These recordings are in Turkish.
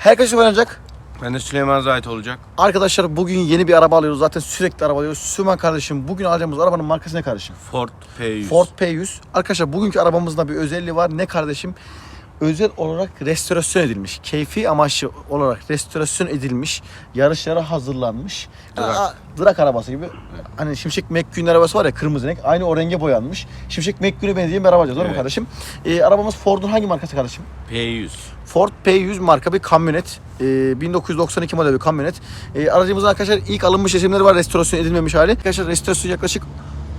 Herkes oynayacak. Ben de Süleyman Zahit olacak. Arkadaşlar bugün yeni bir araba alıyoruz. Zaten sürekli araba alıyoruz. Süleyman kardeşim bugün alacağımız arabanın markası ne kardeşim? Ford P100. Ford P100. Arkadaşlar bugünkü arabamızda bir özelliği var. Ne kardeşim? Özel olarak restorasyon edilmiş. Keyfi amaçlı olarak restorasyon edilmiş. Yarışlara hazırlanmış. Drak. Aa, Drak arabası gibi. Hani Şimşek McQueen arabası var ya kırmızı renk. Aynı o renge boyanmış. Şimşek McQueen'e benzeyen bir araba alacağız. Doğru mu Evet. kardeşim? Ee, arabamız Ford'un hangi markası kardeşim? P100. Ford P100 marka bir kamyonet. Ee, 1992 model bir kamyonet. Ee, aracımızın arkadaşlar ilk alınmış resimleri var. Restorasyon edilmemiş hali. Arkadaşlar restorasyon yaklaşık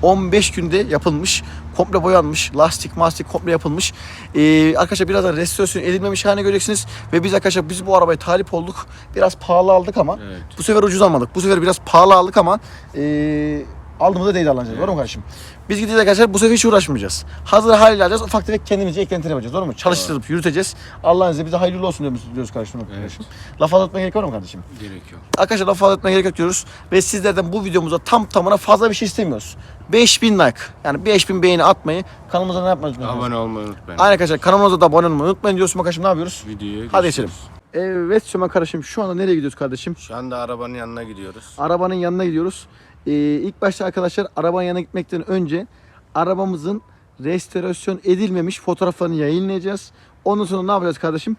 15 günde yapılmış. Komple boyanmış. Lastik, mastik komple yapılmış. Ee, arkadaşlar birazdan restorasyon edilmemiş haline göreceksiniz. Ve biz arkadaşlar biz bu arabaya talip olduk. Biraz pahalı aldık ama. Evet. Bu sefer ucuz almadık. Bu sefer biraz pahalı aldık ama ee, aldığımızda değil alacağız. Doğru mu kardeşim? Biz gideceğiz arkadaşlar bu sefer hiç uğraşmayacağız. Hazır haliyle alacağız. Ufak tefek kendimize eklentiler yapacağız. Doğru mu? Çalıştırıp yürüteceğiz. Allah'ın izniyle bize hayırlı olsun diyoruz, diyoruz kardeşim. kardeşim. Laf anlatmaya gerek var mı kardeşim? Gerek yok. Arkadaşlar laf anlatmaya gerek yok diyoruz. Ve sizlerden bu videomuza tam tamına fazla bir şey istemiyoruz. 5000 like. Yani 5000 beğeni atmayı. Kanalımıza ne yapmayı unutmayın. Abone olmayı unutmayın. Aynen arkadaşlar kanalımıza da abone olmayı unutmayın diyorsun. Arkadaşım ne yapıyoruz? Videoya Hadi geçelim. Evet Sömen kardeşim şu anda nereye gidiyoruz kardeşim? Şu anda arabanın yanına gidiyoruz. Arabanın yanına gidiyoruz. Ee, ilk başta arkadaşlar arabanın yanına gitmekten önce arabamızın restorasyon edilmemiş fotoğraflarını yayınlayacağız. Ondan sonra ne yapacağız kardeşim?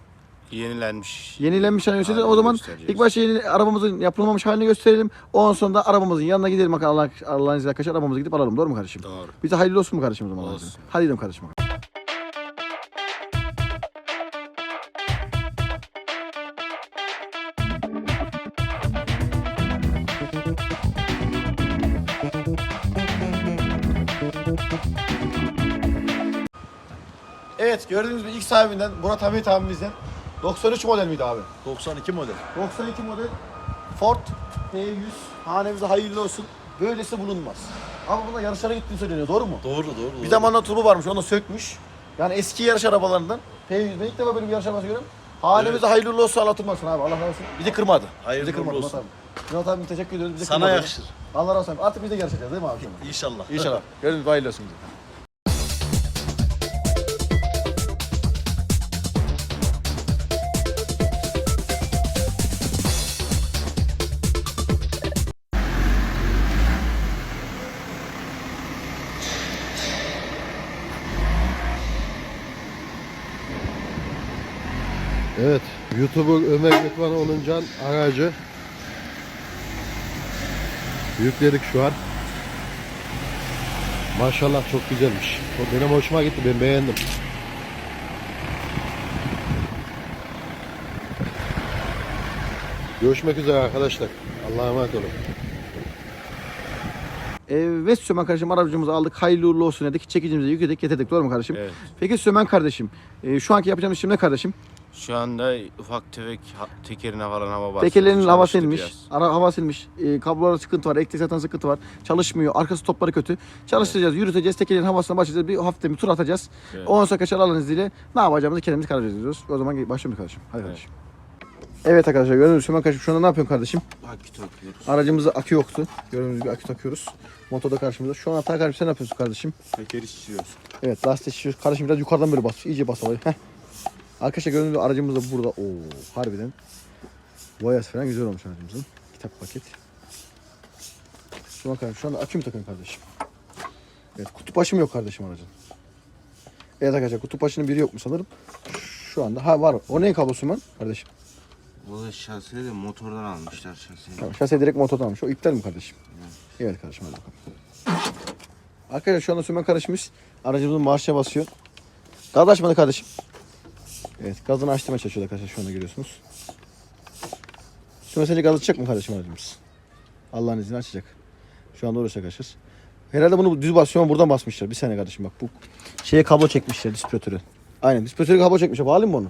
Yenilenmiş. Yenilenmiş halini göstereceğiz. O Halini zaman göstereceğiz. ilk başta yeni, arabamızın yapılmamış halini gösterelim. Ondan sonra da arabamızın yanına gidelim. Bakın Allah, Allah'ın izniyle arkadaşlar arabamıza gidip alalım. Doğru mu kardeşim? Doğru. Bize hayırlı olsun mu kardeşim o zaman? Olsun. Hadi gidelim kardeşim. Evet gördüğünüz gibi ilk sahibinden Murat Hamit abimizden 93 model miydi abi? 92 model. 92 model Ford P100 hanemize hayırlı olsun. Böylesi bulunmaz. Ama bunda yarışlara gittiğini söyleniyor doğru mu? Doğru doğru. Bir doğru. zamanlar turbo varmış onu sökmüş. Yani eski yarış arabalarından P100 ben ilk defa böyle bir yarış arabası görüyorum. Hanemize hayırlı olsun anlatılmasın abi Allah razı olsun. Bizi kırmadı. Hayırlı bizi kırmadı uğurlu Murat abi. Teşekkür ediyoruz. Bizi Sana kırmadı. yakışır. Allah razı olsun. Artık biz de yarışacağız değil mi abi? İnşallah. İnşallah. Gördüğünüz gibi hayırlı olsun bize. Evet, YouTuber Ömer Gökmen Onuncan aracı yükledik şu an. Maşallah çok güzelmiş. O benim hoşuma gitti, ben beğendim. Görüşmek üzere arkadaşlar. Allah'a emanet olun. Evet Sömen kardeşim aracımızı aldık. Hayırlı uğurlu olsun dedik. Çekicimizi yükledik getirdik. Doğru mu kardeşim? Evet. Peki Sömen kardeşim. e, şu anki yapacağımız işlem ne kardeşim? Şu anda ufak tefek ha- tekerine falan hava bastı. Tekerlerin havası inmiş. Çalıştıracağız. Ara havası inmiş. E, kablolarda sıkıntı var. Elektrik zaten sıkıntı var. Çalışmıyor. Arkası topları kötü. Çalıştıracağız, yürüteceğiz. Tekerlerin havasına başlayacağız. Bir hafta bir tur atacağız. Evet. Ondan sonra arkadaşlar Allah'ın izniyle ne yapacağımızı kendimiz karar veriyoruz. O zaman başlayalım kardeşim. Hadi kardeşim. Evet arkadaşlar gördüğünüz gibi kardeşim şu anda ne yapıyorsun kardeşim? Akü takıyoruz. Aracımızda akü yoktu. Gördüğünüz gibi akü takıyoruz. Motorda karşımızda. Şu an hata kardeşim sen ne yapıyorsun kardeşim? Tekeri şişiyoruz. Evet lastik şişiyor. Kardeşim biraz yukarıdan böyle bas. İyice bas havayı. Heh. Arkadaşlar gördüğünüz gibi aracımız da burada. Oo harbiden. Boyası falan güzel olmuş aracımızın. Kitap paket. Şu kardeşim, şu anda akü mü takıyorsun kardeşim? Evet kutup başı mı yok kardeşim aracın? Evet arkadaşlar kutup başının biri yokmuş sanırım. Şu anda ha var. O neyin kablosu mu kardeşim? Bu da şasiye de motordan almışlar şasiyeyi. Tamam, şase direkt motordan almış. O iptal mi kardeşim? Evet kardeşim hadi bakalım. Arkadaşlar şu anda Sümen kardeşimiz aracımızın marşa basıyor. Gaz açmadı kardeşim. Evet gazını açtırmaya çalışıyor arkadaşlar şu anda görüyorsunuz. Sümen sence gaz açacak mı kardeşim aracımız? Allah'ın izniyle açacak. Şu anda uğraşacak arkadaşlar. Herhalde bunu düz basıyor ama buradan basmışlar. Bir saniye kardeşim bak bu şeye kablo çekmişler dispiratörü. Aynen dispiratörü kablo çekmişler. Bağlayayım mı onu?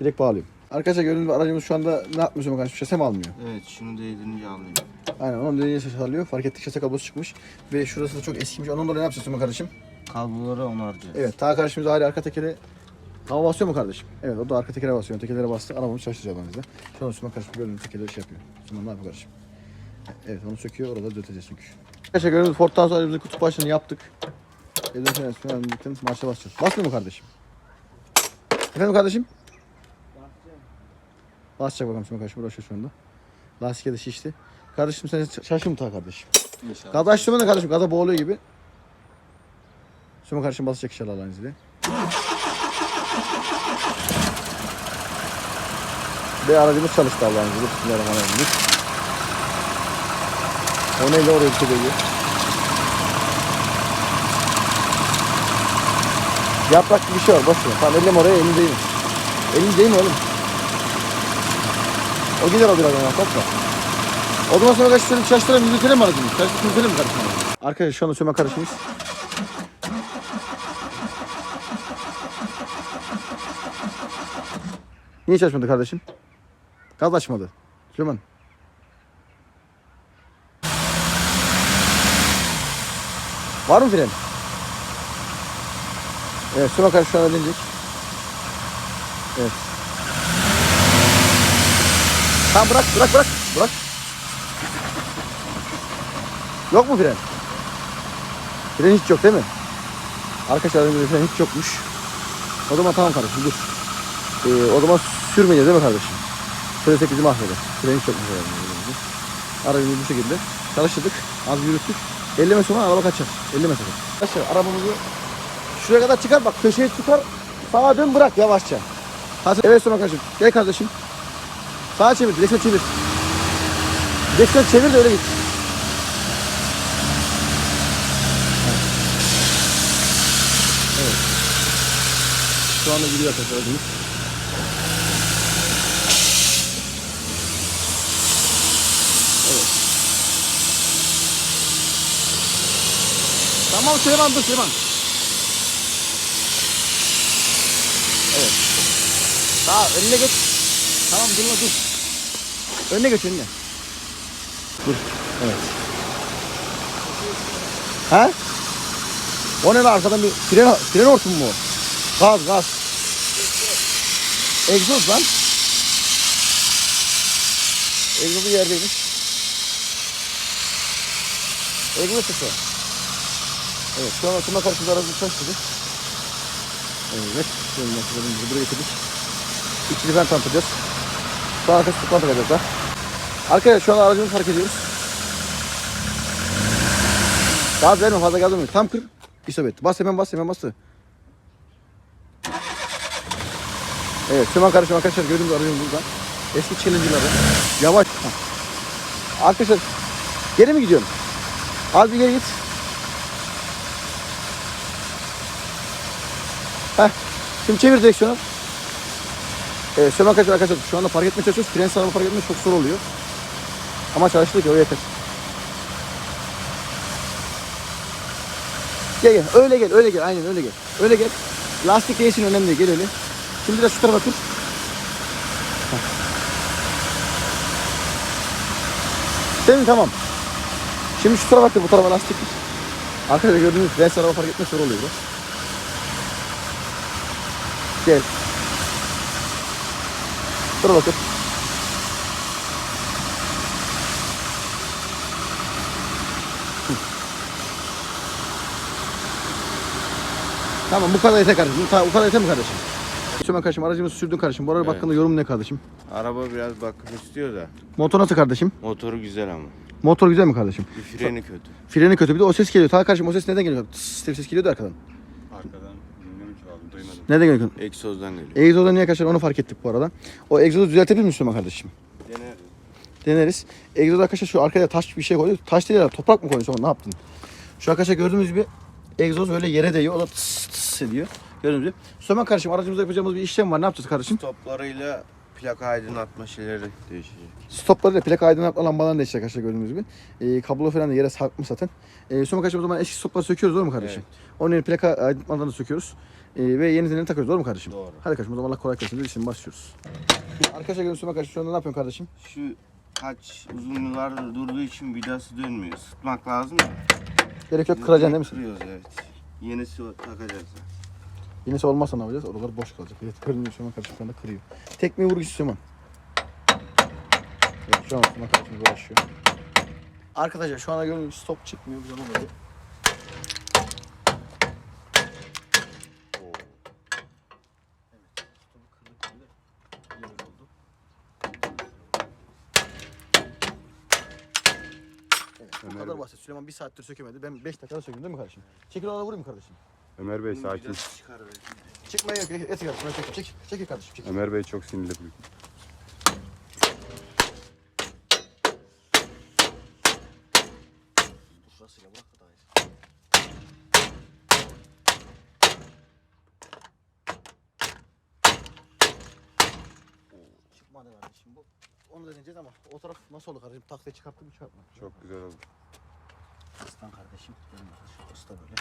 Direkt bağlayayım. Arkadaşlar gördüğünüz gibi aracımız şu anda ne yapmıyor Sümen kardeşim? Şase mi almıyor? Evet şunu değdirince anlayayım. Aynen onun dediği ses alıyor. Fark ettik şase kablosu çıkmış. Ve şurası da çok eskimiş. Onun dolayı ne yapacağız Sümen kardeşim? Kabloları onaracağız. Evet ta kardeşimiz hala arka tekeri hava basıyor mu kardeşim? Evet o da arka tekere basıyor. Tekerlere bastı. Arabamız ben bize. Şu an Sümen kardeşim gördüğünüz tekerleri şey yapıyor. Sümen ne yapıyor kardeşim? Evet onu söküyor. Orada düzelteceğiz çünkü. Arkadaşlar gördüğünüz Ford'tan sonra biz kutup başını yaptık. Elden sonra Sümen bütün marşa basacağız. Basmıyor mu kardeşim? Efendim kardeşim? Basacak bakalım Süleyman kardeşim uğraşıyor şu anda. Lastik de şişti. Kardeşim sen şaşır mı ta kardeşim? İnşallah. Gaz açtı mı da kardeşim? Gada boğuluyor gibi. Süleyman kardeşim basacak inşallah Allah'ın izniyle. Ve aracımız çalıştı Allah'ın izniyle. Bismillahirrahmanirrahim. O neyle oraya bir şey değiyor. Yaprak gibi bir şey var boş ver. Tamam elim oraya elim değil. Elim değil mi oğlum? O gider o birazdan yaprak da. O zaman sonra kaç şöyle çalıştıralım yürütelim mi aracımızı? Çalıştırıp yürütelim mi kardeşim? Arkadaşlar şu anda söme karışımız. Niye çalışmadı kardeşim? Gaz açmadı. Süleyman. Var mı fren? Evet, kardeşim şu anda dinleyecek. Evet. Tamam bırak, bırak, bırak. Bırak. Yok mu fren? Fren hiç yok değil mi? Arkadaşlar elimizde fren hiç yokmuş. O zaman tamam kardeşim dur. Ee, o zaman sürmeyeceğiz değil mi kardeşim? Söylesek bizi mahveder. Fren hiç yokmuş herhalde elimizde. Aracımızı bu şekilde çalıştırdık. Az yürüttük. 50 metre sonra araba kaçar. 50 metre. Arkadaşlar arabamızı şuraya kadar çıkar bak köşeye çıkar. Sağa dön bırak yavaşça. Hadi evet sonra kardeşim. Gel kardeşim. Sağa çevir. Direksiyon çevir. Direksiyon çevir de öyle git. Evet. Şu anda gidiyor arkadaşlar Tamam Süleyman dur Süleyman. Evet. Sağ önüne geç. Tamam durma dur. Önüne geç önüne. Dur. Evet. Ha? O ne lan arkadan bir fren, fren hortumu mu? Gaz gaz. Egzoz lan. Egzozu yerdeymiş. Egzoz sesi. Evet şu an aklıma karşımda aracı çalıştırdı. Evet. Şöyle makinelerimizi buraya getirdik. İkili ben tanıtacağız. An arkası tıklan takacaklar. Arkadaşlar şu an aracımızı fark ediyoruz. Gaz verme fazla gaz verme. Tam kır. İsabet. Bas hemen bas hemen bastı. Evet an karışım arkadaşlar gördüğünüz aracımız burada. Eski challenge'ları. Yavaş. Arkadaşlar geri mi gidiyorsun? Az bir geri git. Heh. Şimdi çevir direksiyonu. Şu an arkadaşlar, arkadaşlar şu anda fark etmeye çalışıyoruz. Fren sağlamı fark etmek çok zor oluyor. Ama çalıştık ya o yeter. Gel gel. Öyle gel. Öyle gel. Aynen öyle gel. Öyle gel. Lastik değilsin önemli değil. Gel öyle. Şimdi biraz şu tarafa. Heh. Senin tamam. Şimdi şu tarafa tut. Bu tarafa lastik. Arkadaşlar gördüğünüz fren sağlamı fark etmek zor oluyor biraz. Gel. Dur bakın. Tamam bu kadar yeter kardeşim. Ta, bu kadar yeter mi kardeşim? Süleyman kardeşim aracımızı sürdün kardeşim. Bu araba Evet. hakkında yorum ne kardeşim? Araba biraz bakım istiyor da. Motor nasıl kardeşim? Motoru güzel ama. Motor güzel mi kardeşim? Bir freni kötü. Freni kötü bir de o ses geliyor. Ta kardeşim o ses neden geliyor? Tıs diye bir ses geliyordu arkadan. Duymadım. Neden geliyor? Egzozdan geliyor. Egzozda niye arkadaşlar onu fark ettik bu arada. O egzozu düzeltebilir misin Süleyman kardeşim? Dener. deneriz. Egzoz arkadaşlar şu arkaya taş bir şey koyuyor. Taş değil ya toprak mı koyuyorsun ne yaptın? Şu arkadaşlar gördüğünüz gibi egzoz böyle yere değiyor. O da tıs tıs ediyor. Gördüğünüz gibi. Süleyman kardeşim aracımızda yapacağımız bir işlem var. Ne yapacağız kardeşim? Stoplarıyla plaka aydınlatma şeyleri değişecek. Stoplarıyla plaka aydınlatma lambalarını değişecek arkadaşlar gördüğünüz gibi. Ee, kablo falan da yere sarkmış zaten. Ee, Süleyman kardeşim o zaman eski stopları söküyoruz doğru mu kardeşim? Onun yerine plaka aydınlatmalarını söküyoruz. Ee, ve yenilerini takıyoruz doğru mu kardeşim? Doğru. Hadi kardeşim o zaman Allah kolay gelsin. Şimdi başlıyoruz. Arkadaşlar gördüğünüz Süleyman kardeşim şu anda ne yapıyorsun kardeşim? Şu kaç uzun yıllardır durduğu için vidası dönmüyor. Sıkmak lazım da. Gerek yok kıracaksın değil mi? Kırıyoruz evet. Yenisi takacağız. Yenisi olmazsa ne yapacağız? Oralar boş kalacak. Evet kırılıyor şu an karışıklarında kırıyor. Tekme vurgusu Süleyman. Evet şu an Süleyman karşımıza uğraşıyor. Arkadaşlar şu ana gördüğünüz stop çıkmıyor. Güzel olmadı. Evet, bu kadar basit. Süleyman bir saattir sökemedi. Ben 5 dakikada söküyorum değil mi kardeşim? Çekil ona vurayım kardeşim. Ömer Bey sakin. Çıkmaya yok. Et kardeşim. Ben çekil. Çekil. Çekil kardeşim. Çekil. Ömer Bey çok sinirli bugün. Çıkmadı kardeşim bu. Onu da deneyeceğiz ama o taraf nasıl oldu kardeşim? Tahtayı çıkarttı mı çıkartmadı? Çok güzel oldu. Aslan kardeşim. Benim kardeşim. Usta böyle.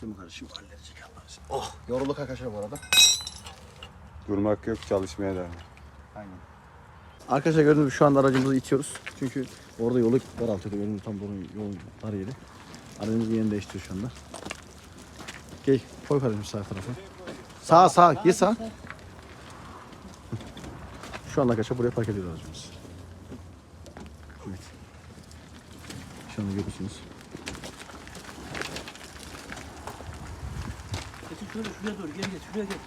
Sümü kardeşim halledecek Allah'ın. Oh yorulduk arkadaşlar bu arada. Durmak yok çalışmaya devam. Aynen. Arkadaşlar gördüğünüz gibi şu anda aracımızı itiyoruz. Çünkü orada yolu daraltıyordu. Gördüğünüz tam bunun yolun dar yeri. Aracımız yerini değiştiriyor şu anda. Gel koy kardeşim sağ tarafa. Sağ sağ gir sağ. Şu anda arkadaşlar buraya park ediyoruz aracımızı. Evet. Şu anda görüyorsunuz. Getir şöyle şuraya doğru gel gel şuraya gel.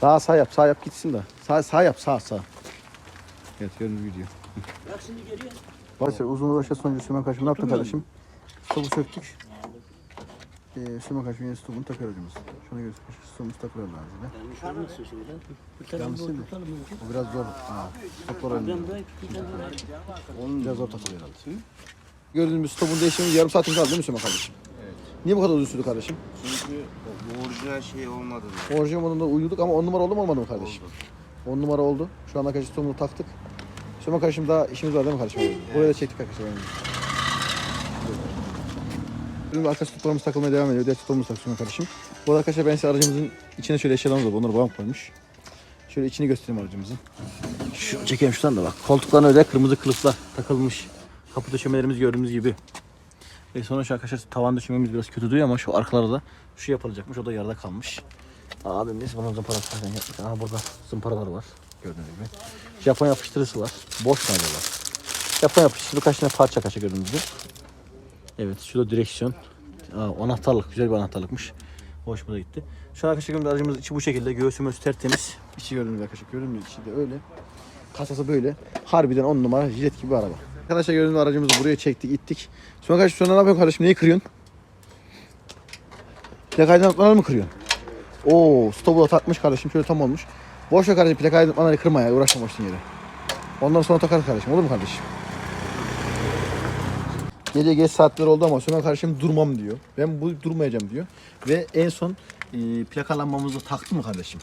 Sağ sağ yap sağ yap gitsin de. Sağ sağ yap sağ sağ. Evet gördüğünüz video. Bırak şimdi geriye. Arkadaşlar uzun uğraşa sonucu kardeşim ne yaptın kardeşim? Stopu söktük. Ee, Süleyman kardeşim yine stopunu takıyor hocamız. Şuna göre stopumuz takıyor lazım. Yani şöyle nasıl şimdi Yanlış bu değil mi? tutalım önce. Bu biraz zor. Aa, stoplar tane Onun biraz zor takılıyor herhalde. Gördüğünüz stopun değişimimiz yarım saatin kaldı değil mi Süleyman kardeşim? Evet. Niye bu kadar uzun sürdü kardeşim? Çünkü orijinal şey olmadı. Orijinal modunda uyuduk ama 10 numara oldu mu olmadı mı kardeşim? Oldu. 10 numara oldu. Şu anda arkadaşlar stopunu taktık. Süleyman kardeşim daha işimiz var değil mi kardeşim? Buraya da çektik arkadaşlar. Bizim arka stoplarımız takılmaya devam ediyor. Diğer stoplarımız takılıyor kardeşim. Bu arada arkadaşlar ben size aracımızın içine şöyle eşyalarımız var. Onları babam koymuş. Şöyle içini göstereyim aracımızın. Şu çekeyim şuradan da bak. Koltuklarına özel kırmızı kılıflar takılmış. Kapı döşemelerimiz gördüğünüz gibi. Sonra şu arkadaşlar tavan döşememiz biraz kötü duruyor ama şu arkalarda şu yapılacakmış. O da yarıda kalmış. Abim neyse bunun zımparası falan yapmış. Aha burada zımparaları var. Gördüğünüz gibi. Japon yapıştırıcısı var. Boş nerede var? Japon yapıştırıcı kaç tane parça kaça gördüğünüz gibi. Evet şurada direksiyon. Aa, anahtarlık güzel bir anahtarlıkmış. Hoşuma gitti. Şu an arkadaşlar aracımız içi bu şekilde. Göğsümüz tertemiz. İçi gördüğünüz arkadaşlar. Gibi içi de öyle. Kasası böyle. Harbiden 10 numara jilet gibi bir araba. Arkadaşlar gördüğünüz aracımızı buraya çektik ittik. Sonra kardeşim sonra ne yapıyorsun kardeşim? Neyi kırıyorsun? Plak aydınlatmaları mı kırıyorsun? Oo stopu da takmış kardeşim. Şöyle tam olmuş. Boş ver kardeşim plak aydınlatmaları kırma ya. Uğraşma başın yere. Ondan sonra takarız kardeşim. Olur mu kardeşim? Gece geç saatler oldu ama Süleyman kardeşim durmam diyor. Ben bu durmayacağım diyor. Ve en son e, plakalanmamızı taktı mı kardeşim?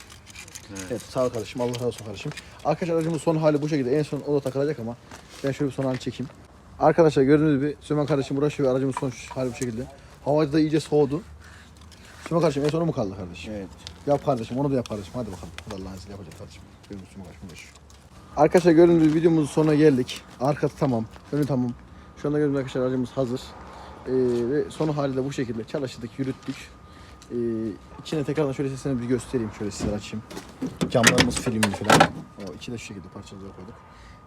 Evet. sağ ol kardeşim. Allah razı olsun kardeşim. Arkadaşlar aracımın son hali bu şekilde. En son o da takılacak ama ben şöyle bir son halini çekeyim. Arkadaşlar gördüğünüz gibi Süleyman kardeşim uğraşıyor ve aracımın son hali bu şekilde. Havada da iyice soğudu. Süleyman kardeşim en sonu mu kaldı kardeşim? Evet. Yap kardeşim onu da yap kardeşim. Hadi bakalım. Hadi Allah'ın izniyle yapacak kardeşim. Gördüğünüz gibi kardeşim uğraşıyor. Arkadaşlar gördüğünüz videomuzun sonuna geldik. Arkası tamam. Önü tamam. Şu anda gördüğünüz arkadaşlar aracımız hazır. Ee, ve sonu hali de bu şekilde çalıştırdık, yürüttük. Ee, içine tekrardan şöyle sesini bir göstereyim. Şöyle size açayım. Camlarımız filmli falan. O içi de şu şekilde parçaları koyduk.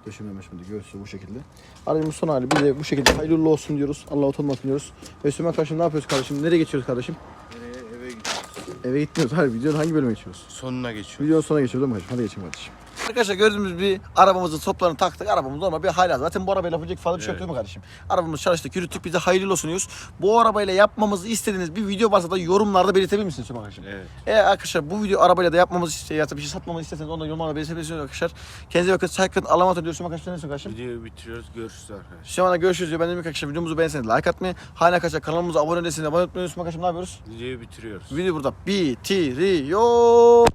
Döşeme meşmede göğsü bu şekilde. Aracımız son hali bize bu şekilde hayırlı olsun diyoruz. Allah'a oturmasın diyoruz. Ve Süleyman kardeşim ne yapıyoruz kardeşim? Nereye geçiyoruz kardeşim? Nereye eve gidiyoruz. Eve gitmiyoruz. Hayır videonun hangi bölüme geçiyoruz? Sonuna geçiyoruz. Videonun sonuna geçiyoruz değil mi kardeşim? Hadi geçelim kardeşim. Arkadaşlar gördüğümüz bir arabamızın toplarını taktık. Arabamız normal bir hala. Zaten bu arabayla yapacak fazla bir şey yok değil mi kardeşim? Arabamız çalıştık, yürüttük. Bize hayırlı olsun diyoruz. Bu arabayla yapmamızı istediğiniz bir video varsa da yorumlarda belirtebilir misiniz Süleyman kardeşim? Evet. Eğer arkadaşlar bu video arabayla da yapmamızı iste ya da bir şey satmamızı isterseniz onu da yorumlarda belirtebilirsiniz arkadaşlar. Kendinize bakın. Sakın Allah'a emanet ediyoruz. Süleyman kardeşim ne kardeşim? Videoyu bitiriyoruz. Görüşürüz arkadaşlar. Süleyman'la görüşürüz diyor. Ben de dedim ki arkadaşlar videomuzu beğenseniz like atmayı. Hala arkadaşlar kanalımıza abone değilseniz abone olmayı unutmayın. Süleyman kardeşim ne yapıyoruz? Videoyu bitiriyoruz. Video burada bitiriyor.